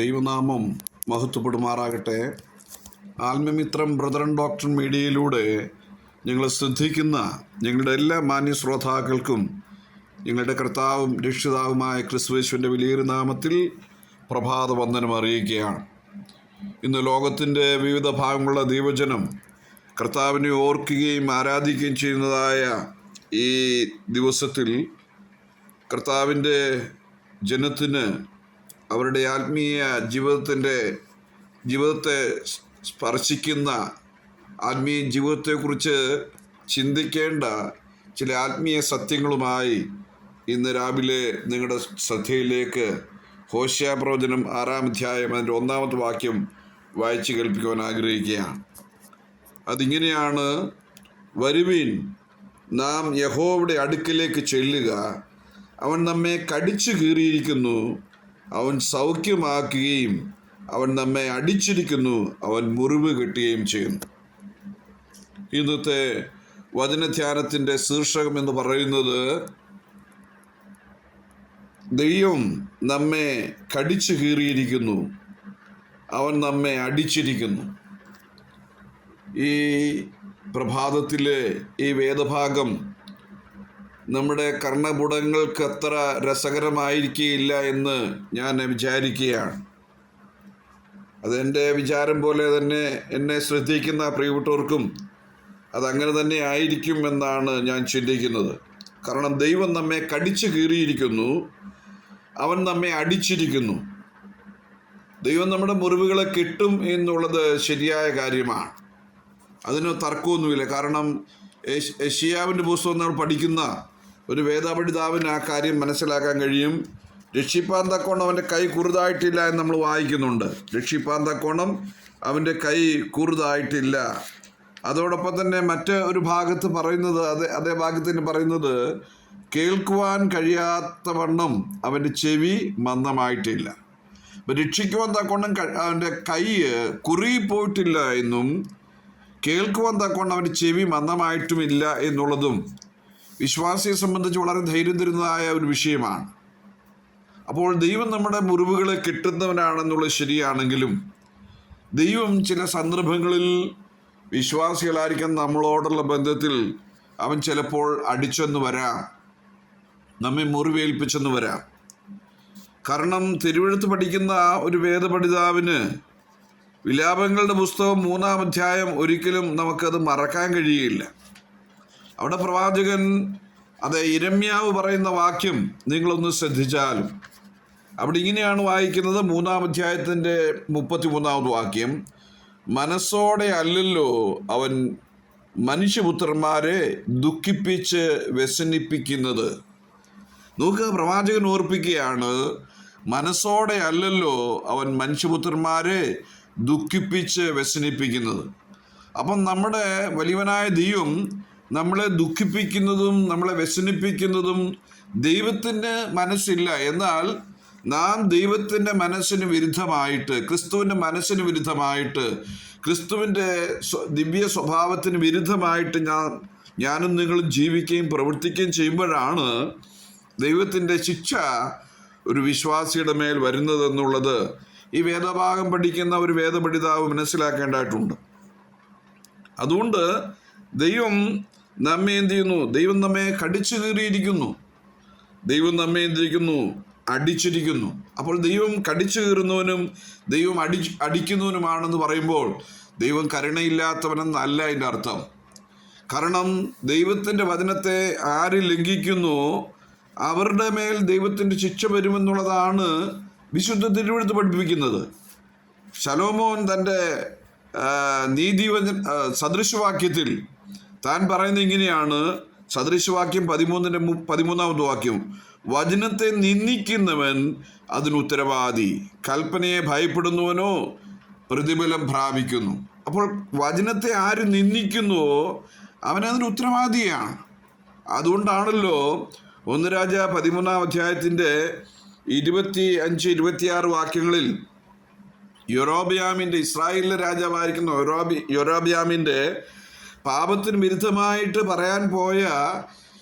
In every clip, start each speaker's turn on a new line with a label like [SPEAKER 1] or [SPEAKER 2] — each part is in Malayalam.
[SPEAKER 1] ദൈവനാമം മഹത്വപ്പെടുമാറാകട്ടെ. ആത്മമിത്രം ആൻഡ് ഡോക്ടർ മീഡിയയിലൂടെ ഞങ്ങൾ ശ്രദ്ധിക്കുന്ന ഞങ്ങളുടെ എല്ലാ മാന്യ ശ്രോതാക്കൾക്കും ഞങ്ങളുടെ കർത്താവും രക്ഷിതാവുമായ ക്രിസ്തുവേശുവിന്റെ വലിയൊരു നാമത്തിൽ പ്രഭാത വന്ദനം അറിയിക്കുകയാണ്. ഇന്ന് ലോകത്തിന്റെ വിവിധ ഭാഗങ്ങളുള്ള ദൈവജനം കർത്താവിനെ ഓർക്കുകയും ആരാധിക്കുകയും ചെയ്യുന്നതായ ഈ ദിവസത്തിൽ കർത്താവിന്റെ ജനത്തിന് അവരുടെ ആത്മീയ ജീവിതത്തിന്റെ ജീവിതത്തെ സ്പർശിക്കുന്ന ആത്മീയ ജീവിതത്തെക്കുറിച്ച് ചിന്തിക്കേണ്ട ചില ആത്മീയ സത്യങ്ങളുമായി ഇന്ന് രാവിലെ നിങ്ങളുടെ ശ്രദ്ധയിലേക്ക് ഹോഷ്യ പ്രവചനം ആറാം അധ്യായം അതിന്റെ ഒന്നാമത്തെ വാക്യം വായിച്ച് കേൾപ്പിക്കുവാൻ ആഗ്രഹിക്കുകയാണ്. അതിങ്ങനെയാണ് വരുവീൻ നാം യഹോവയുടെ അടുക്കിലേക്ക് ചെല്ലുക. അവൻ നമ്മെ കടിച്ചു കീറിയിരിക്കുന്നു. അവൻ സൗഖ്യമാക്കുകയും അവൻ നമ്മെ അടിച്ചിരിക്കുന്നു അവൻ മുറിവ് കിട്ടുകയും ചെയ്യുന്നു. ഇന്നത്തെ വചനധ്യാനത്തിന്റെ ശീർഷകം എന്ന് പറയുന്നത് ദൈവം നമ്മെ കടിച്ചു കീറിയിരിക്കുന്നു അവൻ നമ്മെ അടിച്ചിരിക്കുന്നു. ഈ പ്രഭാതത്തിലെ ഈ വേദഭാഗം നമ്മുടെ കർണപുടങ്ങൾക്ക് അത്ര രസകരമായിരിക്കുകയില്ല എന്ന് ഞാൻ വിചാരിക്കുകയാണ്. അതെന്റെ വിചാരം പോലെ തന്നെ എന്നെ ശ്രദ്ധിക്കുന്ന പ്രിയപ്പെട്ടവർക്കും അതങ്ങനെ തന്നെ ആയിരിക്കും എന്നാണ് ഞാൻ ചിന്തിക്കുന്നത്. കാരണം ദൈവം നമ്മെ കടിച്ചു കീറിയിരിക്കുന്നു അവൻ നമ്മെ അടിച്ചിരിക്കുന്നു. ദൈവം നമ്മുടെ മുറിവുകളെ കിട്ടും എന്നുള്ളത് ശരിയായ കാര്യമാണ്. അതിന് തർക്കമൊന്നുമില്ല. കാരണം യേശിയാവിന്റെ പുസ്തകം നമ്മൾ പഠിക്കുന്ന ഒരു വേദപഠിതാവിന് ആ കാര്യം മനസ്സിലാക്കാൻ കഴിയും. രക്ഷിപ്പാൻ തക്കോണം അവന്റെ കൈ കുറുതായിട്ടില്ല എന്ന് നമ്മൾ വായിക്കുന്നുണ്ട്. രക്ഷിപ്പാൻ തക്കോണം അവന്റെ കൈ കുറുതായിട്ടില്ല. അതോടൊപ്പം തന്നെ മറ്റ് ഒരു ഭാഗത്ത് പറയുന്നത് അതേ അതേ ഭാഗത്തിന് പറയുന്നത് കേൾക്കുവാൻ കഴിയാത്ത വണ്ണം അവന്റെ ചെവി മന്ദമായിട്ടില്ല. അപ്പം രക്ഷിക്കുവാൻ തക്കോണം അവന്റെ കൈ കുറുകിപ്പോയിട്ടില്ല എന്നും കേൾക്കുവാൻ തക്കോണം അവന്റെ ചെവി മന്ദമായിട്ടുമില്ല എന്നുള്ളതും വിശ്വാസിയെ സംബന്ധിച്ച് വളരെ ധൈര്യം തരുന്നതായ ഒരു വിഷയമാണ്. അപ്പോൾ ദൈവം നമ്മുടെ മുറിവുകളെ കിട്ടുന്നവനാണെന്നുള്ളത് ശരിയാണെങ്കിലും ദൈവം ചില സന്ദർഭങ്ങളിൽ വിശ്വാസികളായിരിക്കും നമ്മളോടുള്ള ബന്ധത്തിൽ അവൻ ചിലപ്പോൾ അടിച്ചെന്ന് വരാം. നമ്മെ മുറിവേൽപ്പിച്ചെന്ന് വരാം. കാരണം തിരുവഴുത്ത് പഠിക്കുന്ന ഒരു വേദപഠിതാവിന് വിലാപങ്ങളുടെ പുസ്തകം മൂന്നാം അധ്യായം ഒരിക്കലും നമുക്കത് മറക്കാൻ കഴിയില്ല. അവിടെ പ്രവാചകൻ അതെ ഇരമ്യാവ് പറയുന്ന വാക്യം നിങ്ങളൊന്ന് ശ്രദ്ധിച്ചാലും അവിടെ ഇങ്ങനെയാണ് വായിക്കുന്നത് മൂന്നാം അധ്യായത്തിന്റെ മുപ്പത്തി മൂന്നാമത് വാക്യം. മനസ്സോടെ അല്ലല്ലോ അവൻ മനുഷ്യപുത്രന്മാരെ ദുഃഖിപ്പിച്ച് വ്യസനിപ്പിക്കുന്നത്. നോക്കുക പ്രവാചകൻ ഓർപ്പിക്കുകയാണ് മനസ്സോടെ അല്ലല്ലോ അവൻ മനുഷ്യപുത്രന്മാരെ ദുഃഖിപ്പിച്ച് വ്യസനിപ്പിക്കുന്നത്. അപ്പം നമ്മുടെ വലിയവനായ ദൈവം നമ്മളെ ദുഃഖിപ്പിക്കുന്നതും നമ്മളെ വ്യസനിപ്പിക്കുന്നതും ദൈവത്തിന്റെ മനസ്സില്ല. എന്നാൽ നാം ദൈവത്തിന്റെ മനസ്സിന് വിരുദ്ധമായിട്ട് ക്രിസ്തുവിന്റെ മനസ്സിന് വിരുദ്ധമായിട്ട് ക്രിസ്തുവിന്റെ ദിവ്യ സ്വഭാവത്തിന് വിരുദ്ധമായിട്ട് ഞാൻ ഞാനും നിങ്ങളും ജീവിക്കുകയും പ്രവർത്തിക്കുകയും ചെയ്യുമ്പോഴാണ് ദൈവത്തിന്റെ ശിക്ഷ ഒരു വിശ്വാസിയുടെ മേൽ വരുന്നതെന്നുള്ളത് ഈ വേദഭാഗം പഠിക്കുന്ന ഒരു വേദപഠിതാവ് മനസ്സിലാക്കേണ്ടതായിട്ടുണ്ട്. അതുകൊണ്ട് ദൈവം നമ്മെ എന്ത് ചെയ്യുന്നു? ദൈവം നമ്മെ കടിച്ചു കീറിയിരിക്കുന്നു. ദൈവം നമ്മെ എന്തിരിക്കുന്നു അടിച്ചിരിക്കുന്നു. അപ്പോൾ ദൈവം കടിച്ചു കീറുന്നവനും ദൈവം അടി അടിക്കുന്നവനുമാണെന്ന് പറയുമ്പോൾ ദൈവം കരുണയില്ലാത്തവനെന്നല്ല അതിന്റെ അർത്ഥം. കാരണം ദൈവത്തിന്റെ വചനത്തെ ആര് ലംഘിക്കുന്നു? അവരുടെ മേൽ ദൈവത്തിന്റെ ശിക്ഷ വരുമെന്നുള്ളതാണ് വിശുദ്ധ തിരുവഴുത്ത് പഠിപ്പിക്കുന്നത്. ശലോമോൻ തന്റെ നീതിവചന സദൃശവാക്യത്തിൽ താൻ പറയുന്നത് ഇങ്ങനെയാണ്. സദൃശവാക്യം പതിമൂന്നിന്റെ പതിമൂന്നാമത് വാക്യം. വചനത്തെ നിന്ദിക്കുന്നവൻ അതിന് ഉത്തരവാദി. കൽപ്പനയെ ഭയപ്പെടുന്നവനോ പ്രതിഫലം പ്രാപിക്കുന്നു. അപ്പോൾ വചനത്തെ ആര് നിന്ദിക്കുന്നുവോ അവനതിന് ഉത്തരവാദിയാണ്. അതുകൊണ്ടാണല്ലോ ഒന്ന് രാജ പതിമൂന്നാം അധ്യായത്തിന്റെ ഇരുപത്തി അഞ്ച് ഇരുപത്തിയാറ് വാക്യങ്ങളിൽ യൊറോബിയാമിന്റെ ഇസ്രായേലിലെ രാജാവായിരിക്കുന്ന യൊറോബി യൊറോബിയാമിന്റെ പാപത്തിന് വിരുദ്ധമായിട്ട് പറയാൻ പോയ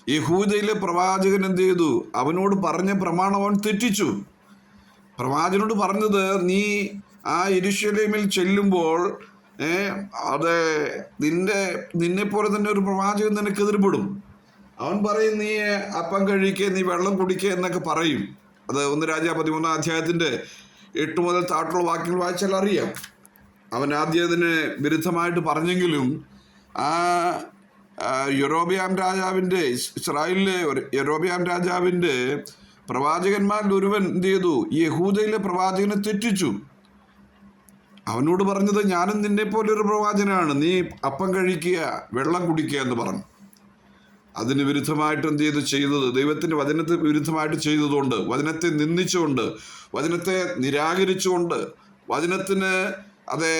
[SPEAKER 1] യഹൂദയിലെ പ്രവാചകൻ എന്ത് ചെയ്തു? അവനോട് പറഞ്ഞ പ്രമാണം അവൻ തെറ്റിച്ചു. പ്രവാചകനോട് പറഞ്ഞത് നീ ആ എരുശലേമിൽ ചെല്ലുമ്പോൾ ഏ അത് നിന്റെ നിന്നെ പോലെ തന്നെ ഒരു പ്രവാചകൻ നിനക്ക് എതിർപ്പെടും. അവൻ പറയും നീ അപ്പം കഴിക്കുക നീ വെള്ളം കുടിക്കുക എന്നൊക്കെ പറയും. അത് ഒന്ന് രാജ പതിമൂന്നാം അധ്യായത്തിന്റെ എട്ട് മുതൽ താട്ടുള്ള വാക്യങ്ങൾ വായിച്ചാൽ അറിയാം. അവൻ ആദ്യം അതിന് വിരുദ്ധമായിട്ട് പറഞ്ഞെങ്കിലും ആ യൂറോബിയാം രാജാവിന്റെ ഇസ്രായേലിലെ ഒരു യൊരോബിയാം രാജാവിന്റെ പ്രവാചകന്മാരിൽ ഒരുവൻ എന്ത് ചെയ്തു? യഹൂദയിലെ പ്രവാചകനെ തെറ്റിച്ചു. അവനോട് പറഞ്ഞത് ഞാനും നിന്നെ പോലെ ഒരു പ്രവാചനാണ് നീ അപ്പം കഴിക്കുക വെള്ളം കുടിക്കുക എന്ന് പറഞ്ഞു. അതിന് വിരുദ്ധമായിട്ട് എന്ത് ചെയ്തു? ചെയ്തത്. ദൈവത്തിന്റെ വചനത്തിന് വിരുദ്ധമായിട്ട് ചെയ്തതുകൊണ്ട് വചനത്തെ നിന്ദിച്ചുകൊണ്ട് വചനത്തെ നിരാകരിച്ചുകൊണ്ട് വചനത്തിന് അതെ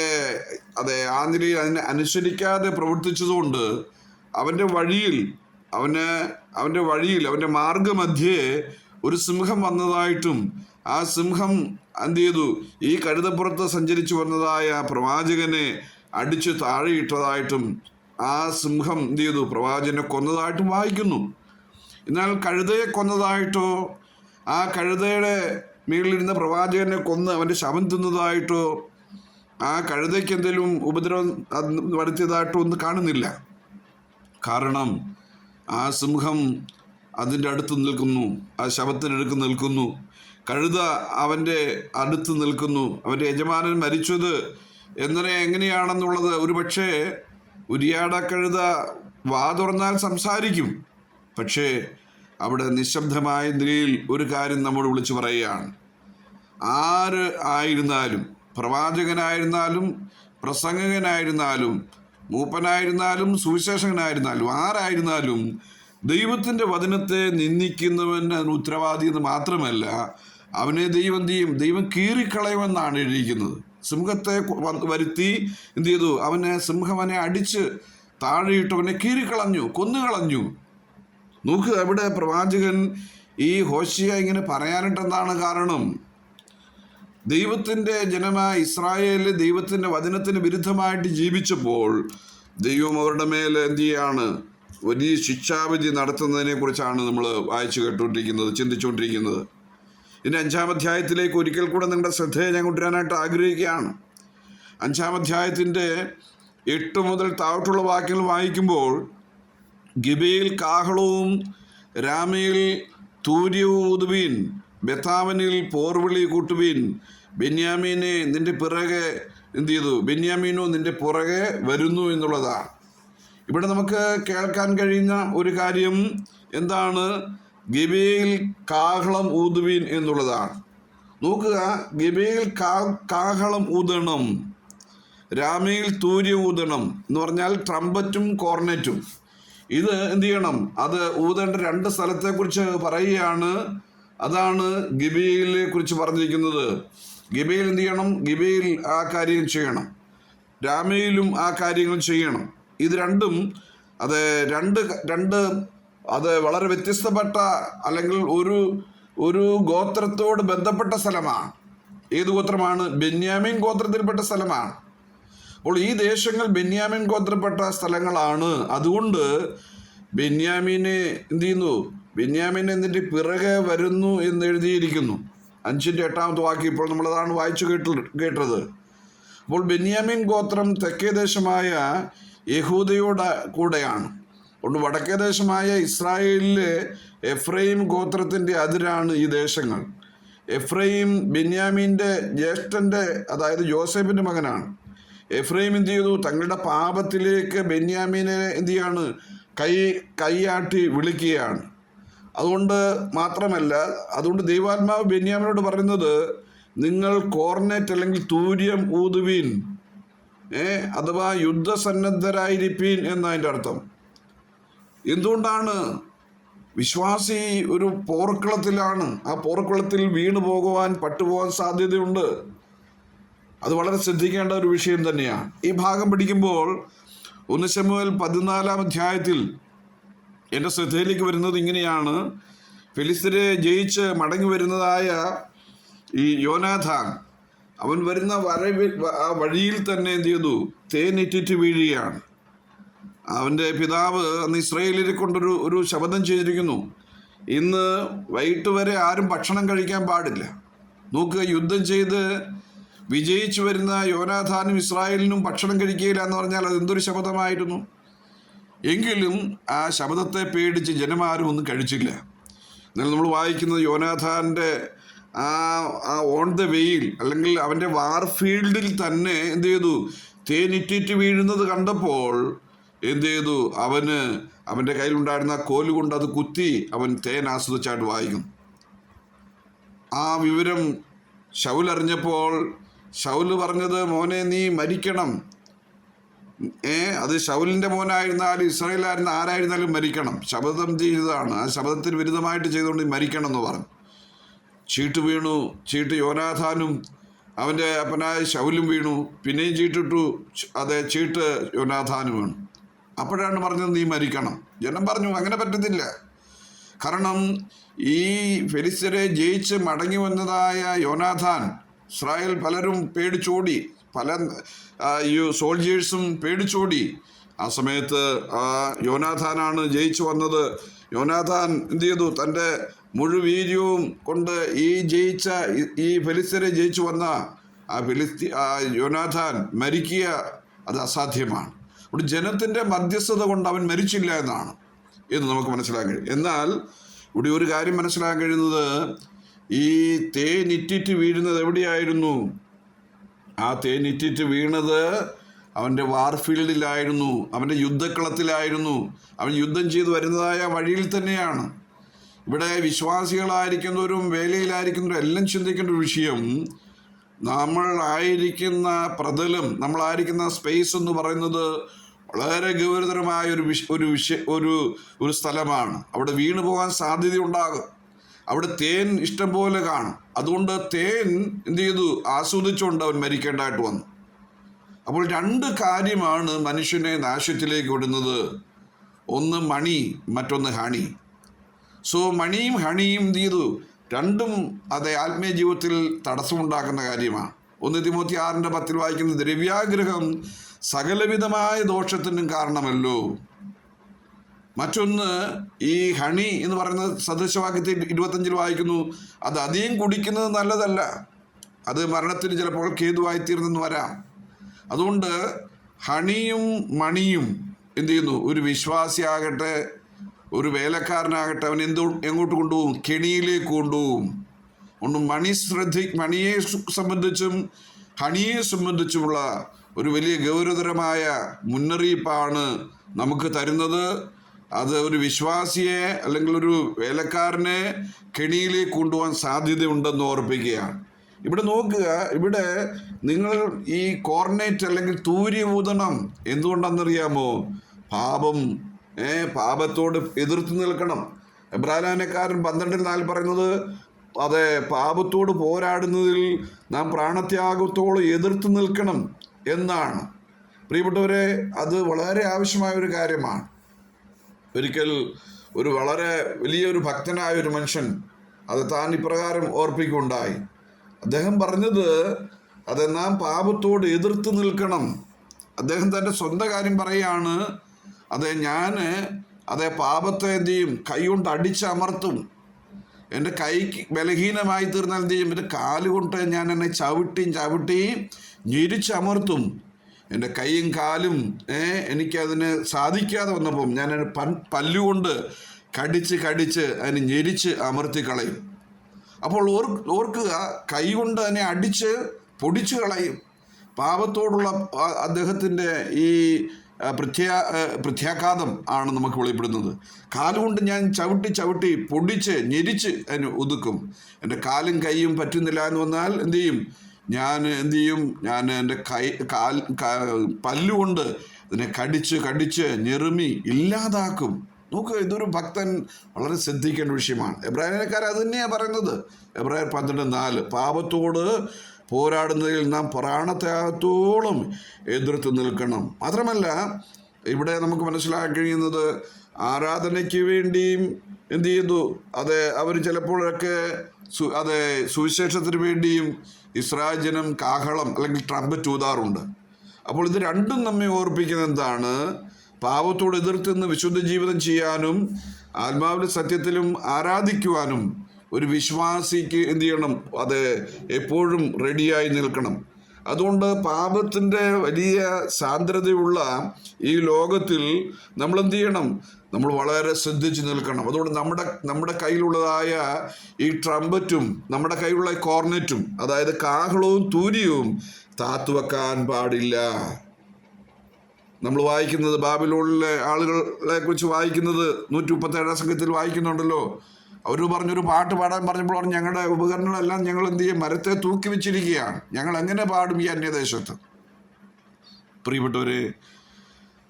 [SPEAKER 1] അതെ ആ നിലയിൽ അതിനെ അനുസരിക്കാതെ പ്രവർത്തിച്ചതുകൊണ്ട് അവന്റെ വഴിയിൽ അവന് അവന്റെ വഴിയിൽ അവന്റെ മാർഗമധ്യേ ഒരു സിംഹം വന്നതായിട്ടും ആ സിംഹം എന്ത് ചെയ്തു ഈ കഴുതപ്പുറത്ത് സഞ്ചരിച്ചു വന്നതായ പ്രവാചകനെ അടിച്ച് താഴെയിട്ടതായിട്ടും ആ സിംഹം എന്ത് ചെയ്തു പ്രവാചകനെ കൊന്നതായിട്ടും വായിക്കുന്നു. എന്നാൽ കഴുതയെ കൊന്നതായിട്ടോ ആ കഴുതയുടെ മേളിലിരുന്ന പ്രവാചകനെ കൊന്ന് അവന്റെ ശവം തിന്നതായിട്ടോ ആ കഴുതയ്ക്ക് എന്തെങ്കിലും ഉപദ്രവം വരുത്തിയതായിട്ടൊന്നും കാണുന്നില്ല. കാരണം ആ സിംഹം അതിന്റെ അടുത്ത് നിൽക്കുന്നു ആ ശവത്തിനടുക്ക് നിൽക്കുന്നു. കഴുത അവന്റെ അടുത്ത് നിൽക്കുന്നു. അവന്റെ യജമാനൻ മരിച്ചത് എങ്ങനെ എങ്ങനെയാണെന്നുള്ളത് ഒരു പക്ഷേ ഉരിയാട കഴുത വാ തുറന്നാൽ സംസാരിക്കും. പക്ഷേ അവിടെ നിശബ്ദമായ നിലയിൽ ഒരു കാര്യം നമ്മോട് വിളിച്ചു പറയുകയാണ്. ആര് ആയിരുന്നാലും പ്രവാചകനായിരുന്നാലും പ്രസംഗകനായിരുന്നാലും മൂപ്പനായിരുന്നാലും സുവിശേഷകനായിരുന്നാലും ആരായിരുന്നാലും ദൈവത്തിന്റെ വചനത്തെ നിന്ദിക്കുന്നവൻ അതിന് ഉത്തരവാദി എന്ന് മാത്രമല്ല അവനെ ദൈവം ചെയ്യും? ദൈവം കീറിക്കളയുമെന്നാണ് എഴുതിയിരിക്കുന്നത്. സിംഹത്തെ വരുത്തി എന്ത് ചെയ്തു? അവനെ സിംഹവനെ അടിച്ച് താഴെയിട്ടവനെ കീറിക്കളഞ്ഞു കൊന്നുകളഞ്ഞു. നോക്കുക അവിടെ പ്രവാചകൻ ഈ ഹോഷിയ ഇങ്ങനെ പറയാനിട്ടെന്താണ് കാരണം? ദൈവത്തിന്റെ ജനമായ ഇസ്രായേൽ ദൈവത്തിന്റെ വചനത്തിന് വിരുദ്ധമായിട്ട് ജീവിച്ചപ്പോൾ ദൈവം അവരുടെ മേൽ എന്ത് ചെയ്യാണ് വലിയ ശിക്ഷാവിധി നടത്തുന്നതിനെ കുറിച്ചാണ് നമ്മൾ വായിച്ചു കേട്ടുകൊണ്ടിരിക്കുന്നത് ചിന്തിച്ചുകൊണ്ടിരിക്കുന്നത്. ഇതിന്റെ അഞ്ചാം അധ്യായത്തിലേക്ക് ഒരിക്കൽ കൂടെ നിങ്ങളുടെ ശ്രദ്ധയെ ഞാൻ കൊണ്ടുവരാനായിട്ട് ആഗ്രഹിക്കുകയാണ്. അഞ്ചാം അധ്യായത്തിന്റെ എട്ട് മുതൽ താഴോട്ടുള്ള വാക്യങ്ങൾ വായിക്കുമ്പോൾ ഗിബയിൽ കാഹളവും രാമയിൽ തൂര്യവും ഉതുവീൻ ബെത്താവനിൽ പോർവിളി കൂട്ടുവീൻ ബെന്യാമീനെ നിന്റെ പിറകെ എന്ത് ചെയ്തു? ബെന്യാമീനോ നിന്റെ പുറകെ വരുന്നു എന്നുള്ളതാണ്. ഇവിടെ നമുക്ക് കേൾക്കാൻ കഴിയുന്ന ഒരു കാര്യം എന്താണ്? ഗിബയിൽ കാഹളം ഊതുവീൻ എന്നുള്ളതാണ്. നോക്കുക ഗിബയിൽ കാ കാഹളം ഊതണം. രാമയിൽ തൂര്യ ഊതണം എന്ന് പറഞ്ഞാൽ ട്രംപറ്റും കോർണറ്റും. ഇത് എന്ത് ചെയ്യണം? അത് ഊതേണ്ട രണ്ട് സ്ഥലത്തെക്കുറിച്ച് പറയുകയാണ്. അതാണ് ഗിബയിലെ കുറിച്ച് പറഞ്ഞിരിക്കുന്നത്. ഗിബയിൽ എന്ത് ചെയ്യണം? ഗിബയിൽ ആ കാര്യങ്ങൾ ചെയ്യണം. രാമയിലും ആ കാര്യങ്ങൾ ചെയ്യണം. ഇത് രണ്ടും അത് രണ്ട് രണ്ട് അത് വളരെ വ്യത്യസ്തപ്പെട്ട അല്ലെങ്കിൽ ഒരു ഒരു ഗോത്രത്തോട് ബന്ധപ്പെട്ട സ്ഥലമാണ്. ഏത് ഗോത്രമാണ്? ബെന്യാമിൻ ഗോത്രത്തിൽപ്പെട്ട സ്ഥലമാണ്. അപ്പോൾ ഈ ദേശങ്ങൾ ബെന്യാമിൻ ഗോത്രപ്പെട്ട സ്ഥലങ്ങളാണ്. അതുകൊണ്ട് ബെന്യാമീനെ എന്ത് ചെയ്യുന്നു? ബെന്യാമിൻ എന്നിട്ട് പിറകെ വരുന്നു എന്ന് എഴുതിയിരിക്കുന്നു. അഞ്ചിന്റെ എട്ടാമത്തെ വാക്യം ഇപ്പോൾ നമ്മളതാണ് വായിച്ചു കേട്ടു കേട്ടത്. അപ്പോൾ ബെന്യാമിൻ ഗോത്രം തെക്കേ ദേശമായ യഹൂദയുടെ കൂടെയാണ്. അതുകൊണ്ട് വടക്കേ ദേശമായ ഇസ്രായേലിലെ എഫ്രൈം ഗോത്രത്തിന്റെ അതിരാണ് ഈ ദേശങ്ങൾ. എഫ്രൈം ബെന്യാമീന്റെ ജ്യേഷ്ഠന്റെ അതായത് ജോസഫിന്റെ മകനാണ്. എഫ്രൈം എന്ത് ചെയ്തു? തങ്ങളുടെ പാപത്തിലേക്ക് ബെന്യാമീനെ എന്ത് ചെയ്യാണ്? കൈ കൈയാട്ടി വിളിക്കുകയാണ്. അതുകൊണ്ട് മാത്രമല്ല അതുകൊണ്ട് ദൈവാത്മാവ് ബെന്യാമിനോട് പറയുന്നത് നിങ്ങൾ കോർണറ്റ് അല്ലെങ്കിൽ തൂര്യം ഊതുവീൻ ഏ അഥവാ എന്ന എന്നതിന്റെ അർത്ഥം. എന്തുകൊണ്ടാണ് വിശ്വാസി ഒരു പോർക്കുളത്തിലാണ് ആ പോർക്കുളത്തിൽ വീണു പോകുവാൻ പട്ടുപോകാൻ സാധ്യതയുണ്ട്? അത് വളരെ ശ്രദ്ധിക്കേണ്ട ഒരു വിഷയം തന്നെയാണ്. ഈ ഭാഗം പിടിക്കുമ്പോൾ ഒന്ന് ശമുവൽ പതിനാലാം അധ്യായത്തിൽ എന്റെ ശ്രദ്ധയിലേക്ക് വരുന്നത് ഇങ്ങനെയാണ്. ഫിലിസ്തീനെ ജയിച്ച് മടങ്ങി വരുന്നതായ ഈ യോനാഥാൻ അവൻ വരുന്ന വരവിൽ ആ വഴിയിൽ തന്നെ എന്ത് ചെയ്തു? തേനിറ്റിറ്റ് വീഴുകയാണ്. അവന്റെ പിതാവ് അന്ന് ഇസ്രയേലിനെ കൊണ്ടൊരു ഒരു ശബ്ദം ചെയ്തിരിക്കുന്നു. ഇന്ന് വൈകിട്ട് വരെ ആരും ഭക്ഷണം കഴിക്കാൻ പാടില്ല. നോക്കുക യുദ്ധം ചെയ്ത് വിജയിച്ചു വരുന്ന യോനാഥാനും ഇസ്രായേലിനും ഭക്ഷണം കഴിക്കുകയില്ല എന്ന് പറഞ്ഞാൽ അത് എന്തൊരു ശബ്ദമായിരുന്നു എങ്കിലും ആ ശബ്ദത്തെ പേടിച്ച് ജനമാരും ഒന്നും കഴിച്ചില്ല. എന്നാൽ നമ്മൾ വായിക്കുന്നത് യോനാഥാന്റെ ആ ആ ഓൺ ദ വെയിൽ അല്ലെങ്കിൽ അവന്റെ വാർ ഫീൽഡിൽ തന്നെ എന്ത് ചെയ്തു? തേനിറ്റിറ്റ് വീഴുന്നത് കണ്ടപ്പോൾ എന്ത് ചെയ്തു? അവന് അവന്റെ കയ്യിലുണ്ടായിരുന്ന കോൽ കൊണ്ട് അത് കുത്തി അവൻ തേൻ ആസ്വദിച്ചായിട്ട് വായിക്കും ആ വിവരം ഷൗൽ അറിഞ്ഞപ്പോൾ ഷൗൽ പറഞ്ഞത് മോനെ നീ മരിക്കണം. ഏ അത് ശൗലിന്റെ മോനായിരുന്നാലും ഇസ്രായേലായിരുന്ന ആരായിരുന്നാലും മരിക്കണം. ശബദം ചെയ്തതാണ്. ആ ശബദത്തിന് വിരുദ്ധമായിട്ട് ചെയ്തുകൊണ്ട് മരിക്കണം എന്ന് പറഞ്ഞു. ചീട്ട് വീണു. ചീട്ട് യോനാഥാനും അവന്റെ അപ്പനായ ശൗലും വീണു. പിന്നെയും ചീട്ടിട്ടു. അതെ ചീട്ട് യോനാഥാനും വീണു. അപ്പോഴാണ് പറഞ്ഞത് നീ മരിക്കണം. ജനം പറഞ്ഞു അങ്ങനെ പറ്റത്തില്ല. കാരണം ഈ ഫെലിസ്തരെ ജയിച്ച് മടങ്ങി വന്നതായ യോനാഥാൻ ഇസ്രായേൽ പലരും പേടിച്ചോടി. പല ഈ സോൾജേഴ്സും പേടിച്ചോടി. ആ സമയത്ത് യോനാഥാനാണ് ജയിച്ചു വന്നത്. യോനാഥാൻ എന്ത് ചെയ്തു? തന്റെ മുഴുവീര്യവും കൊണ്ട് ഈ ജയിച്ച ഈ- ഈ ഫെലിസ്തരെ ജയിച്ചു വന്ന ആ ഫിലിസ്തി ആ യോനാഥാൻ മരിക്കുക അത് അസാധ്യമാണ്. ഒരു ജനത്തിന്റെ മധ്യസ്ഥത കൊണ്ട് അവൻ മരിച്ചില്ല എന്നാണ് എന്ന് നമുക്ക് മനസ്സിലാക്കാൻ കഴിയും. എന്നാൽ ഇവിടെ ഒരു കാര്യം മനസ്സിലാക്കാൻ കഴിയുന്നത് ഈ തേനിറ്റിറ്റ് വീഴുന്നത് എവിടെയായിരുന്നു? ആ തേനിറ്റിറ്റ് വീണത് അവന്റെ വാർഫീൽഡിലായിരുന്നു അവന്റെ യുദ്ധക്കളത്തിലായിരുന്നു. അവൻ യുദ്ധം ചെയ്ത് വരുന്നതായ വഴിയിൽ തന്നെയാണ്. ഇവിടെ വിശ്വാസികളായിരിക്കുന്നവരും വേലയിലായിരിക്കുന്നവരും എല്ലാം ചിന്തിക്കേണ്ട ഒരു വിഷയം. നമ്മൾ ആയിരിക്കുന്ന പ്രതലം നമ്മളായിരിക്കുന്ന സ്പേസ് എന്ന് പറയുന്നത് വളരെ ഗൗരവതരമായ ഒരു വിഷ ഒരു വിഷ ഒരു ഒരു സ്ഥലമാണ്. അവിടെ വീണു പോകാൻ സാധ്യതയുണ്ടാകും. അവിടെ തേൻ ഇഷ്ടം പോലെ കാണും. അതുകൊണ്ട് തേൻ എന്ത് ചെയ്തു? ആസ്വദിച്ചുകൊണ്ട് അവൻ മരിക്കേണ്ടതായിട്ട് വന്നു. അപ്പോൾ രണ്ട് കാര്യമാണ് മനുഷ്യനെ നാശത്തിലേക്ക് വിടുന്നത്. ഒന്ന് മണി മറ്റൊന്ന് ഹണി. സോ മണിയും ഹണിയും എന്ത് ചെയ്തു? രണ്ടും അതെ ആത്മീയ ജീവിതത്തിൽ തടസ്സമുണ്ടാക്കുന്ന കാര്യമാണ്. ഒന്ന് തിമോത്തി ആറിന്റെ പത്തിൽ വായിക്കുന്ന ദ്രവ്യാഗ്രഹം സകലവിധമായ ദോഷത്തിനും കാരണമല്ലോ. മറ്റൊന്ന് ഈ ഹണി എന്ന് പറയുന്ന സദൃശവാക്യത്തിൽ ഇരുപത്തഞ്ചിൽ വായിക്കുന്നു. അത് അധികം കുടിക്കുന്നത് നല്ലതല്ല. അത് മരണത്തിന് ചിലപ്പോൾ കേതുവായി തീർന്നെന്ന് വരാം. അതുകൊണ്ട് ഹണിയും മണിയും എന്തു ചെയ്യുന്നു? ഒരു വിശ്വാസിയാകട്ടെ ഒരു വേലക്കാരനാകട്ടെ അവൻ എന്തോ എങ്ങോട്ട് കൊണ്ടുപോകും? കെണിയിലേക്ക് കൊണ്ടുപോകും. ഒന്ന് മണി ശ്രദ്ധി മണിയെ സംബന്ധിച്ചും ഹണിയെ സംബന്ധിച്ചുമുള്ള ഒരു വലിയ ഗൗരവതരമായ മുന്നറിയിപ്പാണ് നമുക്ക് തരുന്നത്. അത് ഒരു വിശ്വാസിയെ അല്ലെങ്കിൽ ഒരു വേലക്കാരനെ കെണിയിലേക്ക് കൊണ്ടുപോകാൻ സാധ്യതയുണ്ടെന്ന് ഓർപ്പിക്കുകയാണ്. ഇവിടെ നോക്കുക ഇവിടെ നിങ്ങൾ ഈ കോർണേറ്റ് അല്ലെങ്കിൽ തൂരി ഊതണം എന്തുകൊണ്ടാണെന്നറിയാമോ? പാപം ഏ പാപത്തോട് എതിർത്ത് നിൽക്കണം. എബ്രാലാനക്കാരൻ പന്ത്രണ്ടിൽ നാല് പറയുന്നത് അതെ പാപത്തോട് പോരാടുന്നതിൽ നാം പ്രാണത്യാഗത്തോട് എതിർത്ത് നിൽക്കണം എന്നാണ്. പ്രിയപ്പെട്ടവരെ അത് വളരെ ആവശ്യമായ ഒരു കാര്യമാണ്. ഒരിക്കൽ ഒരു വളരെ വലിയൊരു ഭക്തനായ ഒരു മനുഷ്യൻ അത് താൻ ഇപ്രകാരം ഓർപ്പിക്കുകയുണ്ടായി. അദ്ദേഹം പറഞ്ഞത് അത് നാം പാപത്തോട് എതിർത്ത് നിൽക്കണം. അദ്ദേഹം തന്റെ സ്വന്തം കാര്യം പറയുകയാണ് അതെ ഞാൻ അതെ പാപത്തെ എന്ത് ചെയ്യും? കൈ കൊണ്ട് അടിച്ചമർത്തും. എന്റെ കൈക്ക് ബലഹീനമായി തീർന്നാൽ എന്ത് ചെയ്യും? എന്റെ കാലുകൊണ്ട് ഞാൻ എന്നെ ചവിട്ടിയും ചവിട്ടിയും ഞെരിച്ചമർത്തും. എന്റെ കൈയും കാലും എനിക്കതിന് സാധിക്കാതെ വന്നപ്പം ഞാൻ പൻ പല്ലുകൊണ്ട് കടിച്ച് കടിച്ച് അതിന് ഞെരിച്ച് അമർത്തി കളയും. അപ്പോൾ ഓർ ഓർക്കുക കൈ കൊണ്ട് അതിനെ അടിച്ച് പൊടിച്ചു കളയും. പാപത്തോടുള്ള അദ്ദേഹത്തിന്റെ ഈ പ്രത്യാ പ്രത്യാഘാതം ആണ് നമുക്ക് വെളിപ്പെടുന്നത്. കാലുകൊണ്ട് ഞാൻ ചവിട്ടി ചവിട്ടി പൊടിച്ച് ഞെരിച്ച് അതിന് ഒതുക്കും. എന്റെ കാലും കൈയും പറ്റുന്നില്ല എന്ന് വന്നാൽ എന്തു ചെയ്യും? ഞാൻ എന്തു ചെയ്യും? ഞാൻ എന്റെ കൈ കാൽ പല്ലുകൊണ്ട് അതിനെ കടിച്ച് കടിച്ച് ഞെറുമി ഇല്ലാതാക്കും. നോക്കുക ഇതൊരു ഭക്തൻ വളരെ ശ്രദ്ധിക്കേണ്ട വിഷയമാണ്. എബ്രാഹിനക്കാർ അത് തന്നെയാണ് പറയുന്നത്. എബ്രാഹിം പന്ത്രണ്ട് നാല് പാപത്തോട് പോരാടുന്നതിൽ നാം പ്രാണത്യാഗത്തോളം എതിർത്ത് നിൽക്കണം. മാത്രമല്ല ഇവിടെ നമുക്ക് മനസ്സിലാക്കി കഴിയുന്നത് ആരാധനയ്ക്ക് വേണ്ടിയും എന്തു ചെയ്തു അതെ അവർ ചിലപ്പോഴൊക്കെ അതെ സുവിശേഷത്തിന് വേണ്ടിയും ഇസ്രായേൽ ജനം കാഹളം അല്ലെങ്കിൽ ട്രംപറ്റ് ഊതാറുണ്ട് അപ്പോൾ ഇത് രണ്ടും നമ്മെ ഓർപ്പിക്കുന്നത് എന്താണ്? പാപത്തോട് എതിർത്ത് നിന്ന് വിശുദ്ധ ജീവിതം ചെയ്യാനും ആത്മാവിന്റെ സത്യത്തിലും ആരാധിക്കുവാനും ഒരു വിശ്വാസിക്ക് എന്ത് ചെയ്യണം? അത് എപ്പോഴും റെഡിയായി നിൽക്കണം. അതുകൊണ്ട് പാപത്തിന്റെ വലിയ സാന്ദ്രതയുള്ള ഈ ലോകത്തിൽ നമ്മൾ എന്ത് ചെയ്യണം? നമ്മൾ വളരെ ശ്രദ്ധിച്ച് നിൽക്കണം. അതുകൊണ്ട് നമ്മുടെ നമ്മുടെ കയ്യിലുള്ളതായ ഈ ട്രംപറ്റും നമ്മുടെ കയ്യിലുള്ള കോർണറ്റും അതായത് കാഹളവും തൂര്യവും താത്തുവെക്കാൻ പാടില്ല. നമ്മൾ വായിക്കുന്നത് ബാബിലോണിലെ ആളുകളെ കുറിച്ച് വായിക്കുന്നത് നൂറ്റി മുപ്പത്തേഴാം സംഘത്തിൽ വായിക്കുന്നുണ്ടല്ലോ. അവർ പറഞ്ഞൊരു പാട്ട് പാടാൻ പറഞ്ഞപ്പോൾ പറഞ്ഞു ഞങ്ങളുടെ ഉപകരണങ്ങളെല്ലാം ഞങ്ങൾ എന്ത് ചെയ്യും? മരത്തെ തൂക്കി വെച്ചിരിക്കുകയാണ്. ഞങ്ങൾ എങ്ങനെ പാടും ഈ അന്യദേശത്ത്? പ്രിയപ്പെട്ടവരെ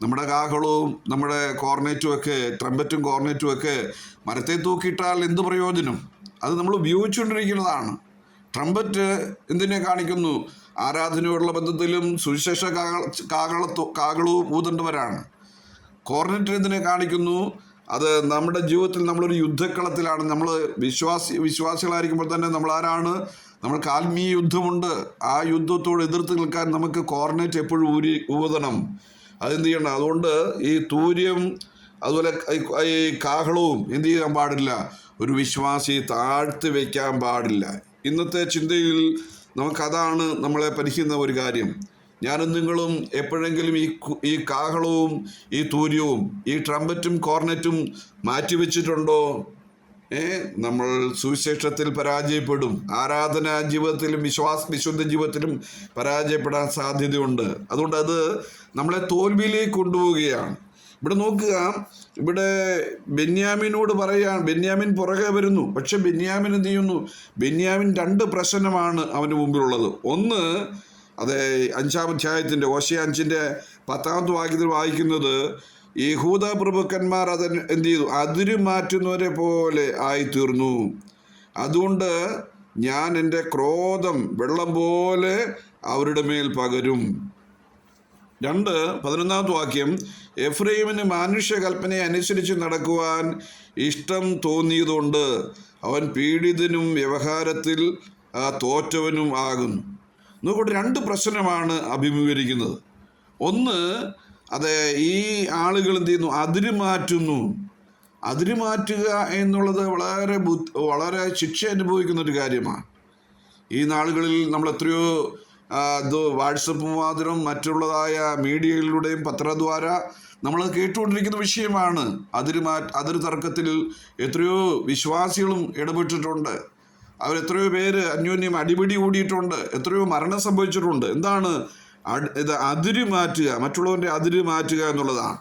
[SPEAKER 1] നമ്മുടെ കാഹളവും നമ്മുടെ കോർണറ്റും ഒക്കെ ട്രംപറ്റും കോർണറ്റും ഒക്കെ മരത്തെ തൂക്കിയിട്ടാൽ എന്ത് പ്രയോജനം? അത് നമ്മൾ ഉപയോഗിച്ചുകൊണ്ടിരിക്കുന്നതാണ്. ട്രംപറ്റ് എന്തിനെ കാണിക്കുന്നു? ആരാധനയോടുള്ള ബന്ധത്തിലും സുവിശേഷ കാഹള കാഹള കാഹളവും ഊതേണ്ടവരാണ്. കോർണറ്റ് എന്തിനെ കാണിക്കുന്നു? അത് നമ്മുടെ ജീവിതത്തിൽ നമ്മളൊരു യുദ്ധക്കളത്തിലാണ്. നമ്മൾ വിശ്വാസി വിശ്വാസികളായിരിക്കുമ്പോൾ തന്നെ നമ്മൾ ആരാണ്? നമ്മൾക്ക് ആത്മീയ യുദ്ധമുണ്ട്. ആ യുദ്ധത്തോട് എതിർത്ത് നിൽക്കാൻ നമുക്ക് കോർണറ്റ് എപ്പോഴും ഊരി ഊതണം. അതെന്ത് ചെയ്യണം? അതുകൊണ്ട് ഈ തൂര്യം അതുപോലെ ഈ- കാഹളവും എന്ത് ചെയ്യാൻ പാടില്ല? ഒരു വിശ്വാസി താഴ്ത്തി വയ്ക്കാൻ പാടില്ല. ഇന്നത്തെ ചിന്തയിൽ നമുക്കതാണ് നമ്മളെ പരിഹിക്കുന്ന ഒരു കാര്യം. ഞാനും നിങ്ങളും എപ്പോഴെങ്കിലും ഈ ഈ കാഹളവും ഈ തൂര്യവും ഈ ട്രംപറ്റും കോർണറ്റും മാറ്റിവെച്ചിട്ടുണ്ടോ? നമ്മൾ സുവിശേഷത്തിൽ പരാജയപ്പെടും. ആരാധന ജീവിതത്തിലും വിശ്വാസ വിശുദ്ധ ജീവിതത്തിലും പരാജയപ്പെടാൻ സാധ്യതയുണ്ട്. അതുകൊണ്ട് അത് നമ്മളെ തോൽവിയിലേക്ക് കൊണ്ടുപോവുകയാണ്. ഇവിടെ നോക്കുക ഇവിടെ ബെന്യാമിനോട് പറയാൻ ബെന്യാമിൻ പുറകെ വരുന്നു. പക്ഷെ ബെന്യാമിൻ എന്ത് ചെയ്യുന്നു? ബെന്യാമിൻ രണ്ട് പ്രശ്നമാണ് അവന് മുമ്പിലുള്ളത്. ഒന്ന് അത് അഞ്ചാം അധ്യായത്തിന്റെ ഓശയ അഞ്ചിന്റെ പത്താമത്തെ വാക്യത്തിൽ വായിക്കുന്നത് യഹൂദ പ്രഭുക്കന്മാർ അത് എന്ത് ചെയ്തു അതിര് മാറ്റുന്നവരെ പോലെ ആയിത്തീർന്നു. അതുകൊണ്ട് ഞാൻ എന്റെ ക്രോധം വെള്ളം പോലെ അവരുടെ മേൽ പകരും. രണ്ട് പതിനൊന്നാമത്തെ വാക്യം. എഫ്രൈമിന് മാനുഷ്യകൽപ്പനയെ അനുസരിച്ച് നടക്കുവാൻ ഇഷ്ടം തോന്നിയതുകൊണ്ട് അവൻ പീഡിതനും വ്യവഹാരത്തിൽ തോറ്റവനും ആകുന്നു. നോക്കട്ടെ രണ്ട് പ്രശ്നമാണ് അഭിമുഖീകരിക്കുന്നത്. ഒന്ന് അത് ഈ ആളുകൾ എന്ത് ചെയ്യുന്നു? അതിര് മാറ്റുന്നു അതിര് മാറ്റുക എന്നുള്ളത് വളരെ വളരെ ശിക്ഷ അനുഭവിക്കുന്ന ഒരു കാര്യമാണ്. ഈ നാളുകളിൽ നമ്മൾ എത്രയോ വാട്സപ്പ് മുഖാന്തരം മറ്റുള്ളതായ മീഡിയയിലൂടെയും പത്രദ്വാര നമ്മൾ കേട്ടുകൊണ്ടിരിക്കുന്ന വിഷയമാണ്. അതിര് മാ അതിര് തർക്കത്തിൽ എത്രയോ വിശ്വാസികളും ഇടപെട്ടിട്ടുണ്ട്. അവരെത്രയോ പേര് അന്യോന്യം അടിപിടി കൂടിയിട്ടുണ്ട്. എത്രയോ മരണം സംഭവിച്ചിട്ടുണ്ട്. എന്താണ് ഇത് അതിര് മാറ്റുക മറ്റുള്ളവന്റെ അതിര് മാറ്റുക എന്നുള്ളതാണ്.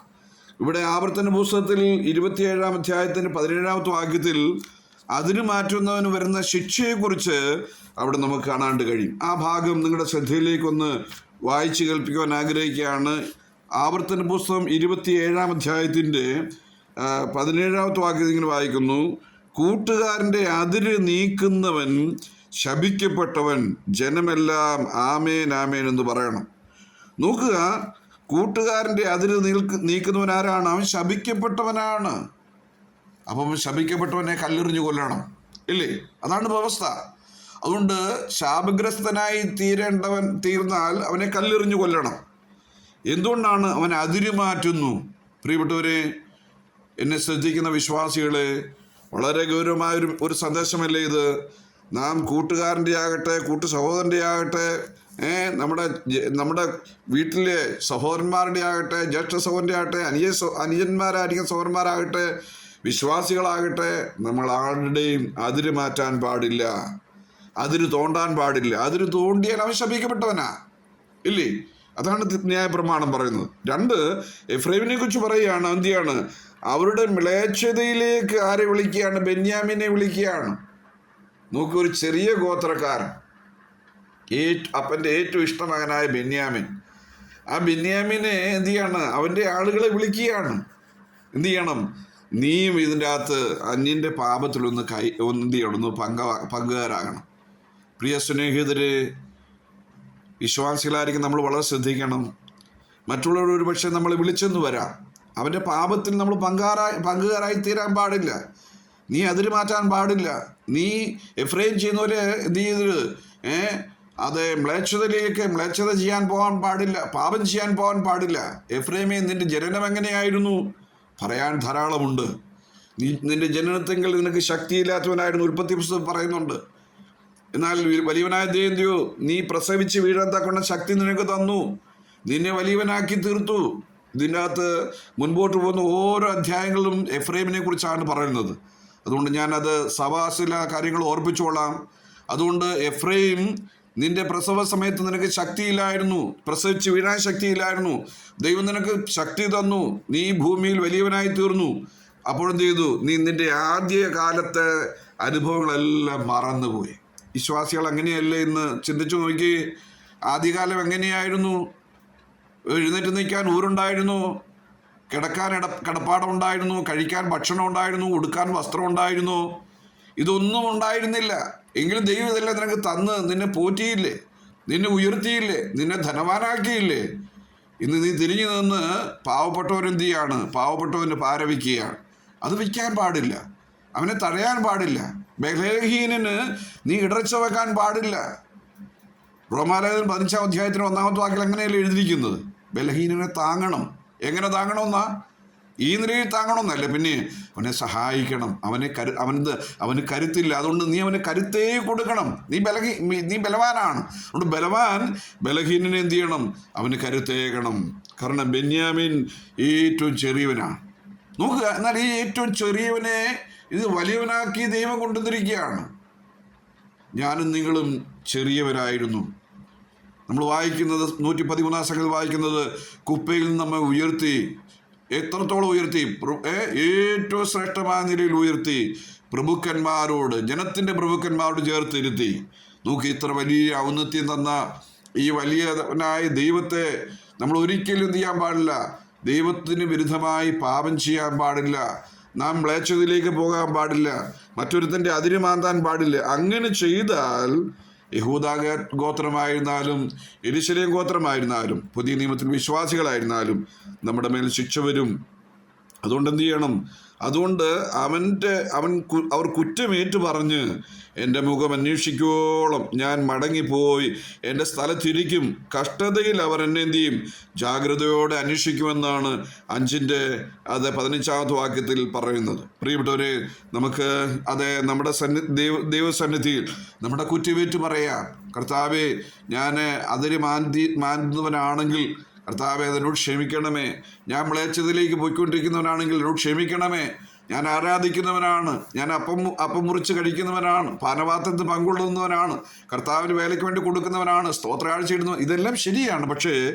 [SPEAKER 1] ഇവിടെ ആവർത്തന പുസ്തകത്തിൽ ഇരുപത്തിയേഴാം അധ്യായത്തിന് പതിനേഴാമത്തെ വാക്യത്തിൽ അതിന് മാറ്റുന്നവന് വരുന്ന ശിക്ഷയെക്കുറിച്ച് അവിടെ നമുക്ക് കാണാണ്ട് കഴിയും. ആ ഭാഗം നിങ്ങളുടെ ശ്രദ്ധയിലേക്കൊന്ന് വായിച്ചു കേൾപ്പിക്കുവാൻ ആഗ്രഹിക്കുകയാണ്. ആവർത്തന പുസ്തകം ഇരുപത്തിയേഴാം അധ്യായത്തിന്റെ പതിനേഴാമത്തെ വാക്യത്തിൽ ഇങ്ങനെ വായിക്കുന്നു. കൂട്ടുകാരന്റെ അതിര് നീക്കുന്നവൻ ശപിക്കപ്പെട്ടവൻ ജനമെല്ലാം ആമേൻ ആമേൻ എന്ന് പറയണം. നോക്കുക കൂട്ടുകാരന്റെ അതിര് നീൽക്ക് നീക്കുന്നവൻ ആരാണ്? അവൻ ശപിക്കപ്പെട്ടവനാണ്. അപ്പം ശപിക്കപ്പെട്ടവനെ കല്ലെറിഞ്ഞു കൊല്ലണം. ഇല്ലേ? അതാണ് വ്യവസ്ഥ അതുകൊണ്ട് ശാപഗ്രസ്തനായി തീരേണ്ടവൻ തീർന്നാൽ അവനെ കല്ലെറിഞ്ഞു കൊല്ലണം. എന്തുകൊണ്ടാണ് അവൻ അതിര് മാറ്റുന്നു? പ്രിയപ്പെട്ടവരെ എന്നെ ശ്രദ്ധിക്കുന്ന വിശ്വാസികളെ വളരെ ഗൗരവമായ ഒരു ഒരു സന്ദേശമല്ലേ ഇത്? നാം കൂട്ടുകാരന്റെ ആകട്ടെ കൂട്ടു സഹോദരന്റെ ആകട്ടെ നമ്മുടെ നമ്മുടെ വീട്ടിലെ സഹോദരന്മാരുടെ ആകട്ടെ ജ്യേഷ്ഠ സഹോദരന്റെ ആകട്ടെ അനിയ അനുജന്മാരായിരിക്കും സഹോദരന്മാരാകട്ടെ വിശ്വാസികളാകട്ടെ നമ്മൾ ആരുടെയും അതിര് മാറ്റാൻ പാടില്ല. അതിര് തോണ്ടാൻ പാടില്ല. അതിര് തോണ്ടിയാൽ അവൻ ശപിക്കപ്പെട്ടവനാ. ഇല്ലേ? അതാണ് ന്യായ പ്രമാണം പറയുന്നത്. രണ്ട് എഫ്രൈമിനെ കുറിച്ച് പറയുകയാണ് എന്തിയാണ്? അവരുടെ മിളേച്ഛതയിലേക്ക് ആരെ വിളിക്കുകയാണ്? ബെന്യാമിനെ വിളിക്കുകയാണ്. നോക്കൂ ഒരു ചെറിയ ഗോത്രക്കാരൻ. ഏറ്റ് അപ്പന്റെ ഏറ്റവും ഇഷ്ടമകനായ ബെന്യാമിൻ. ആ ബെന്യാമിനെ എന്ത് ചെയ്യാണ്? അവന്റെ ആളുകളെ വിളിക്കുകയാണ്. എന്ത് ചെയ്യണം? നീയും ഇതിന്റെ അകത്ത് അന്യന്റെ പാപത്തിലൊന്ന് കൈ ഒന്ന് എന്ത് ചെയ്യണം? ഒന്ന് പങ്ക പങ്കുകാരാകണം. പ്രിയ സ്നേഹിതരെ വിശ്വാസികളായിരിക്കും നമ്മൾ വളരെ ശ്രദ്ധിക്കണം. മറ്റുള്ളവർ ഒരു പക്ഷേ നമ്മളെ വിളിച്ചെന്ന് വരാം. അവന്റെ പാപത്തിൽ നമ്മൾ പങ്കാറായി പങ്കുകാരായി തീരാൻ പാടില്ല. നീ അതിര് മാറ്റാൻ പാടില്ല. നീ എഫ്രൈം ചെയ്യുന്നവര് എന്ത് ചെയ്തത് ഏ? അത് മ്ലേച്ഛതയിലേക്ക് മ്ലേച്ഛത ചെയ്യാൻ പോകാൻ പാടില്ല. പാപം ചെയ്യാൻ പോകാൻ പാടില്ല. എഫ്രൈമേ നിന്റെ ജനനം എങ്ങനെയായിരുന്നു? പറയാൻ ധാരാളമുണ്ട്. നീ നിന്റെ ജനനത്തെങ്കിൽ നിനക്ക് ശക്തിയില്ലാത്തവനായിരുന്നു ഉൽപ്പത്തി പുസ്തകം പറയുന്നുണ്ട്. എന്നാൽ വലിയവനായ ദേവന്തിയോ നീ പ്രസവിച്ച് വീഴാൻ തക്കുന്ന ശക്തി നിനക്ക് തന്നു. നിന്നെ വലിയവനാക്കി തീർത്തു. ഇതിന്റെ അകത്ത് മുൻപോട്ട് പോകുന്ന ഓരോ അധ്യായങ്ങളിലും എഫ്രൈമിനെ കുറിച്ചാണ് പറയുന്നത്. അതുകൊണ്ട് ഞാനത് സഭാസില കാര്യങ്ങൾ ഓർപ്പിച്ചോളാം അതുകൊണ്ട് എഫ്രൈം നിന്റെ പ്രസവ സമയത്ത് നിനക്ക് ശക്തിയില്ലായിരുന്നു. പ്രസവിച്ച് വീഴാൻ ശക്തിയില്ലായിരുന്നു. ദൈവം നിനക്ക് ശക്തി തന്നു. നീ ഭൂമിയിൽ വലിയവനായി തീർന്നു അപ്പോഴെന്ത് ചെയ്തു? നീ നിന്റെ ആദ്യ കാലത്തെ അനുഭവങ്ങളെല്ലാം മറന്നുപോയി. വിശ്വാസികൾ അങ്ങനെയല്ലേ ഇന്ന് ചിന്തിച്ചു നോക്കി? ആദ്യകാലം എങ്ങനെയായിരുന്നു? എഴുന്നേറ്റ് നിൽക്കാൻ ഊരുണ്ടായിരുന്നു. കിടക്കാൻ ഇട കിടപ്പാടം ഉണ്ടായിരുന്നു കഴിക്കാൻ ഭക്ഷണം ഉണ്ടായിരുന്നു ഉടുക്കാൻ വസ്ത്രം ഉണ്ടായിരുന്നു. ഇതൊന്നും ഉണ്ടായിരുന്നില്ല. എങ്കിലും ദൈവം ഇതെല്ലാം നിനക്ക് തന്ന് നിന്നെ പോറ്റിയില്ലേ? നിന്നെ ഉയർത്തിയില്ലേ? നിന്നെ ധനവാനാക്കിയില്ലേ? ഇന്ന് നീ തിരിഞ്ഞു നിന്ന് പാവപ്പെട്ടവരെന്ത് ചെയ്യാണ്? പാവപ്പെട്ടവന് പാര അത് വിൽക്കാൻ പാടില്ല. അവനെ തടയാൻ പാടില്ല. ബഹലഹീനന് നീ ഇടർച്ച വെക്കാൻ പാടില്ല. റോമാലയത്തിൽ പതിനഞ്ചാം അധ്യായത്തിന് ഒന്നാമത്തെ വാക്കിൽ അങ്ങനെയല്ലേ എഴുതിയിരിക്കുന്നത്? ബലഹീനനെ താങ്ങണം. എങ്ങനെ താങ്ങണമെന്നാ? ഈ നിലയിൽ താങ്ങണമെന്നല്ല. പിന്നെ അവനെ സഹായിക്കണം. അവനെ കരു അവന് അവന് കരുത്തില്ല. അതുകൊണ്ട് നീ അവന് കരുത്തേ കൊടുക്കണം. നീ ബലഹീ നീ ബലവാനാണ്. അതുകൊണ്ട് ബലവാൻ ബലഹീനനെ എന്ത് ചെയ്യണം? അവന് കരുത്തേകണം കാരണം ബെന്യാമിൻ ഏറ്റവും ചെറിയവനാണ്. നോക്കുക. എന്നാൽ ഈ ഏറ്റവും ചെറിയവനെ ഇത് വലിയവനാക്കി ദൈവം കൊണ്ടുവന്നിരിക്കുകയാണ്. ഞാനും നിങ്ങളും ചെറിയവരായിരുന്നു. നമ്മൾ വായിക്കുന്നത് നൂറ്റി പതിമൂന്നാം സംഘത്തിൽ വായിക്കുന്നത് കുപ്പയിൽ നിന്ന് നമ്മെ ഉയർത്തി എത്രത്തോളം ഉയർത്തി? ഏറ്റവും ശ്രേഷ്ഠമായ നിലയിൽ ഉയർത്തി. പ്രഭുക്കന്മാരോട് ജനത്തിന്റെ പ്രഭുക്കന്മാരോട് ചേർത്തിരുത്തി നോക്കി ഇത്ര വലിയ ഔന്നത്യം തന്ന ഈ വലിയവനായ ദൈവത്തെ നമ്മൾ ഒരിക്കലും എന്ത് ചെയ്യാൻ പാടില്ല. ദൈവത്തിന് വിരുദ്ധമായി പാപം ചെയ്യാൻ പാടില്ല. നാം മ്ലേച്ഛതയിലേക്ക് പോകാൻ പാടില്ല. മറ്റൊരുത്തന്റെ അതിര് മാന്താൻ പാടില്ല. അങ്ങനെ ചെയ്താൽ യഹൂദ ഗോത്രമായിരുന്നാലും എരിശലേം ഗോത്രമായിരുന്നാലും പുതിയ നിയമത്തിൽ വിശ്വാസികളായിരുന്നാലും നമ്മുടെ മേൽ ശിക്ഷ വരും. അതുകൊണ്ട് എന്ത് ചെയ്യണം? അതുകൊണ്ട് അവന്റെ അവൻ അവർ കുറ്റമേറ്റു പറഞ്ഞ് എന്റെ മുഖം അന്വേഷിക്കോളം ഞാൻ മടങ്ങിപ്പോയി. എന്റെ സ്ഥലത്തിരിക്കും. കഷ്ടതയിൽ അവർ എന്നെ എന്ത് ചെയ്യും? ജാഗ്രതയോടെ അന്വേഷിക്കുമെന്നാണ് അഞ്ചിന്റെ അത് പതിനഞ്ചാമത്തെ വാക്യത്തിൽ പറയുന്നത്. പ്രിയപ്പെട്ടവരെ നമുക്ക് അതെ നമ്മുടെ സന്നി ദൈവ ദൈവസന്നിധിയിൽ നമ്മുടെ കുറ്റമേറ്റ് പറയാം. കർത്താവെ ഞാൻ അതിര് മാന്തി മാന്തുന്നവനാണെങ്കിൽ കർത്താവെ അതിനോട് ക്ഷമിക്കണമേ. ഞാൻ മ്ലേച്ഛതയിലേക്ക് പോയിക്കൊണ്ടിരിക്കുന്നവനാണെങ്കിൽ എന്നോട് ക്ഷമിക്കണമേ. ഞാൻ ആരാധിക്കുന്നവനാണ്. ഞാൻ അപ്പം അപ്പം മുറിച്ച് കഴിക്കുന്നവനാണ്. പാനപാത്രത്തിൽ പങ്കുകൊള്ളുന്നവനാണ്. കർത്താവിന് വേലയ്ക്ക് വേണ്ടി കൊടുക്കുന്നവനാണ്. സ്തോത്രകാഴ്ച ഇടുന്നവൻ ഇതെല്ലാം ശരിയാണ്. പക്ഷേ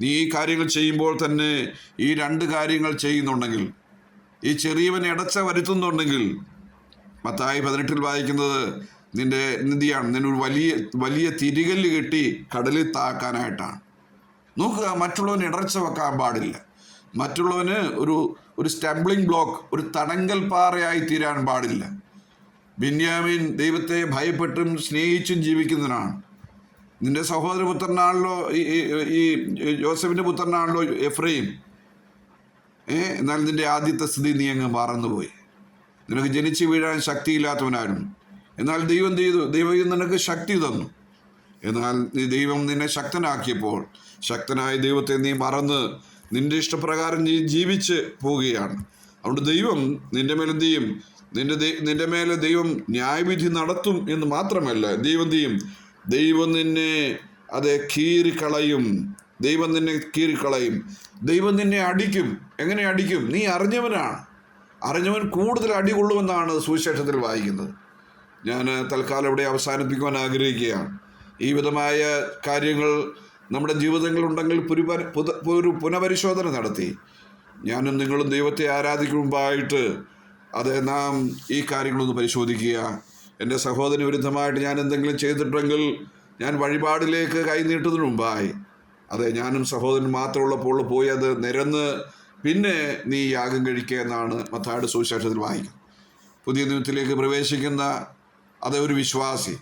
[SPEAKER 1] നീ ഈ കാര്യങ്ങൾ ചെയ്യുമ്പോൾ തന്നെ ഈ രണ്ട് കാര്യങ്ങൾ ചെയ്യുന്നുണ്ടെങ്കിൽ ഈ ചെറിയവനെ ഇടച്ച വരുത്തുന്നുണ്ടെങ്കിൽ മത്തായി പതിനെട്ടിൽ വായിക്കുന്നത് നിന്റെ നിധിയാണ്. നിന്നൊരു വലിയ വലിയ തിരികല്ല് കെട്ടി കടലിൽ താക്കാനായിട്ടാണ് നോക്കുക മറ്റുള്ളവന് ഇടർച്ച വെക്കാൻ പാടില്ല. മറ്റുള്ളവന് ഒരു ഒരു സ്റ്റംബ്ലിംഗ് ബ്ലോക്ക് ഒരു തടങ്കൽ പാറയായി തീരാൻ പാടില്ല. ബെന്യാമിൻ ദൈവത്തെ ഭയപ്പെട്ടും സ്നേഹിച്ചും ജീവിക്കുന്നതിനാണ് നിന്റെ സഹോദര പുത്രനാണല്ലോ ഈ- ജോസഫിന്റെ പുത്രനാണല്ലോ എഫ്രൈം ഏ എന്നാൽ നിന്റെ ആദ്യത്തെ സ്ഥിതി നീ അങ്ങ് മറന്നുപോയി. നിനക്ക് ജനിച്ചു വീഴാൻ ശക്തിയില്ലാത്തവനായിരുന്നു. എന്നാൽ ദൈവം ചെയ്തു ദൈവം നിനക്ക് ശക്തി തന്നു. എന്നാൽ ദൈവം നിന്നെ ശക്തനാക്കിയപ്പോൾ ശക്തനായ ദൈവത്തെ നീ മറന്ന് നിന്റെ ഇഷ്ടപ്രകാരം നീ ജീവിച്ച് പോവുകയാണ്. അതുകൊണ്ട് ദൈവം നിന്റെ മേൽ എന്ത് ചെയ്യും? നിന്റെ നിന്റെ മേലെ ദൈവം ന്യായവിധി നടത്തും എന്ന് മാത്രമല്ല ദൈവം എന്ത് ചെയ്യും? ദൈവം നിന്നെ അതെ കീറിക്കളയും. ദൈവം നിന്നെ കീറിക്കളയും. ദൈവം നിന്നെ അടിക്കും. എങ്ങനെ അടിക്കും? നീ അറിഞ്ഞവനാണ്. അറിഞ്ഞവൻ കൂടുതൽ അടി കൊള്ളുമെന്നാണ് സുവിശേഷത്തിൽ വായിക്കുന്നത്. ഞാൻ തൽക്കാലം ഇവിടെ അവസാനിപ്പിക്കുവാൻ ആഗ്രഹിക്കുകയാണ്. ഈ വിധമായ കാര്യങ്ങൾ നമ്മുടെ ജീവിതങ്ങളുണ്ടെങ്കിൽ ഒരു പുനപരിശോധന നടത്തി. ഞാനും നിങ്ങളും ദൈവത്തെ ആരാധിക്കുമ്പായിട്ട് അത് നാം ഈ കാര്യങ്ങളൊന്ന് പരിശോധിക്കുക. എന്റെ സഹോദരന് വിരുദ്ധമായിട്ട് ഞാൻ എന്തെങ്കിലും ചെയ്തിട്ടുണ്ടെങ്കിൽ ഞാൻ വഴിപാടിലേക്ക് കൈനീട്ടുന്നതിന് മുമ്പായി. അതെ ഞാനും സഹോദരൻ മാത്രമുള്ളപ്പോൾ പോയി അത് നിരന്ന് പിന്നെ നീ യാഗം കഴിക്കുക എന്നാണ് മത്താട് സുവിശേഷത്തിൽ വായിക്കുന്നത്. പുതിയ നിയമത്തിലേക്ക് പ്രവേശിക്കുന്ന അതൊരു വിശ്വാസി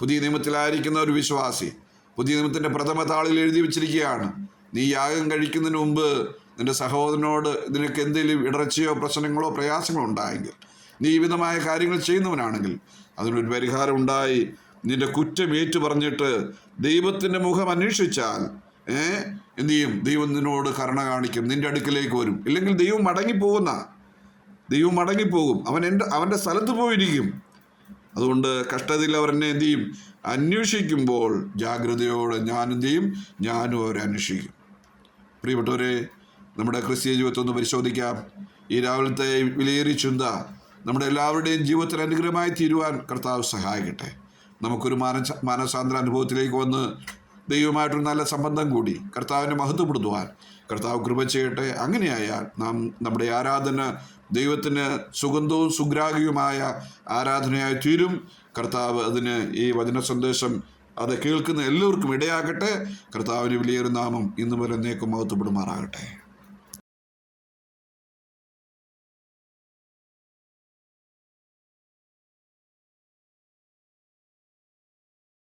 [SPEAKER 1] പുതിയ നിയമത്തിലായിരിക്കുന്ന ഒരു വിശ്വാസി പുതിയ നിയമത്തിന്റെ പ്രഥമ താളിൽ എഴുതി വെച്ചിരിക്കുകയാണ്. നീ യാഗം കഴിക്കുന്നതിന് മുമ്പ് നിന്റെ സഹോദരനോട് നിനക്ക് എന്തെങ്കിലും ഇടർച്ചയോ പ്രശ്നങ്ങളോ പ്രയാസങ്ങളോ ഉണ്ടായെങ്കിൽ നീ വിധമായ കാര്യങ്ങൾ ചെയ്യുന്നവനാണെങ്കിൽ അതിനൊരു പരിഹാരം ഉണ്ടായി. നിന്റെ കുറ്റം ഏറ്റു പറഞ്ഞിട്ട് ദൈവത്തിന്റെ മുഖം അന്വേഷിച്ചാൽ ഏ എന്തു ചെയ്യും? ദൈവം നിന്നോട് കരുണ കാണിക്കും. നിന്റെ അടുക്കിലേക്ക് വരും. ഇല്ലെങ്കിൽ ദൈവം മടങ്ങിപ്പോകുന്ന ദൈവം മടങ്ങിപ്പോകും. അവൻ എന്റെ അവന്റെ സ്ഥലത്ത് പോയിരിക്കും. അതുകൊണ്ട് കഷ്ടതയിൽ അവർ എന്നെ എന്ത് ചെയ്യും? അന്വേഷിക്കുമ്പോൾ ജാഗ്രതയോടെ ഞാൻ എന്ത് ചെയ്യും? ഞാനും അവരെ അന്വേഷിക്കും. പ്രിയപ്പെട്ടവരെ നമ്മുടെ ക്രിസ്തീയ ജീവിതത്തെ ഒന്ന് പരിശോധിക്കാം. ഈ രാവിലത്തെ വിലയേറി ചിന്ത നമ്മുടെ എല്ലാവരുടെയും ജീവിതത്തിൽ അനുഗ്രഹമായി തീരുവാൻ കർത്താവ് സഹായിക്കട്ടെ. നമുക്കൊരു മാനസ മാനസാന്തര അനുഭവത്തിലേക്ക് വന്ന് ദൈവമായിട്ടൊരു നല്ല സംബന്ധം കൂടി കർത്താവിനെ മഹത്വപ്പെടുത്തുവാൻ കർത്താവ് കൃപ ചെയ്യട്ടെ. അങ്ങനെയായാൽ നാം നമ്മുടെ ആരാധന ദൈവത്തിന് സുഗന്ധവും സുഗ്രാഹിയുമായ ആരാധനയായി തീരും. കർത്താവ് അതിന് ഈ വചന സന്ദേശം അത് കേൾക്കുന്ന എല്ലാവർക്കും ഇടയാകട്ടെ. കർത്താവിന് വലിയൊരു നാമം ഇന്നു വരെ നേക്കും മഹത്വപ്പെടുമാറാകട്ടെ.